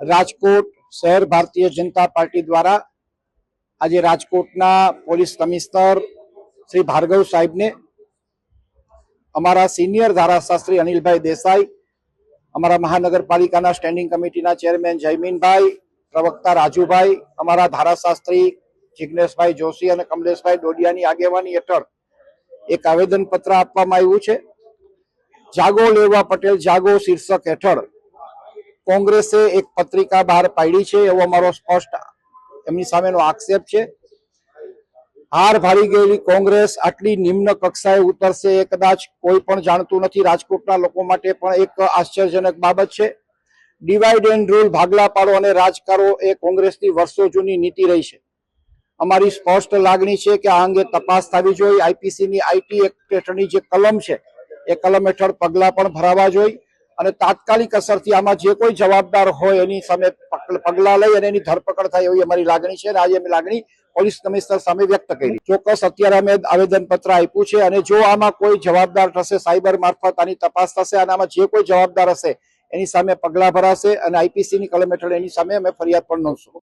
રાજકોટ શહેર ભારતીય જનતા પાર્ટી દ્વારા આજે રાજકોટના પોલીસ કમિશનર શ્રી ભાર્ગવ સાહેબને, અમારા સિનિયર ધારાશાસ્ત્રી અનિલભાઈ દેસાઈ, અમારા મહાનગરપાલિકાના સ્ટેન્ડિંગ કમિટીના ચેરમેન જયમીનભાઈ, પ્રવક્તા રાજુભાઈ, અમારા ધારાશાસ્ત્રી જિગ્નેશભાઈ જોશી અને કમલેશભાઈ ડોડિયાની આગેવાની હેઠળ એક આવેદનપત્ર આપવામાં આવ્યું છે. જાગો લેવા પટેલ જાગો શીર્ષક હેઠળ કોંગ્રેસે એક પત્રિકા બહાર પાડી છે એવો અમારો સ્પષ્ટ એમની સામેનો આક્ષેપ છે. હાર ભારી ગયેલી કોંગ્રેસ આટલી નિમ્ન કક્ષાએ ઉતરશે એ કદાચ કોઈ પણ જાણતું નથી. રાજકોટના લોકો માટે પણ એક આશ્ચર્યજનક બાબત છે. ડિવાઈડ એન્ડ રૂલ ભાગલા પાડો અને રાજકારો એ કોંગ્રેસની વર્ષો જૂની નીતિ રહી છે. અમારી સ્પષ્ટ લાગણી છે કે આ અંગે તપાસ થવી જોઈએ. આઈપીસીની આઈટી એક્ટ હેઠળની જે કલમ છે, એ કલમ હેઠળ પગલાં પણ ભરાવા જોઈએ. અને તાત્કાલિક અસરથી આમાં જે કોઈ જવાબદાર હોય એની સામે પગ- પગલાં લઈ અને એની ધરપકડ થાય એવી અમારી લાગણી છે. અને આજે અમે લાગણી પોલીસ કમિશનર સામે વ્યક્ત કરી. ચોક્કસ અત્યારે અમે આવેદનપત્ર આપ્યું છે અને જો આમાં કોઈ જવાબદાર થશે, સાયબર મારફત આની તપાસ થશે અને આમાં જે કોઈ જવાબદાર હશે, એની સામે પગલાં ભરાશે અને આઈપીસીની કલમ હેઠળ એની સામે અમે ફરિયાદ પણ નોંધશું.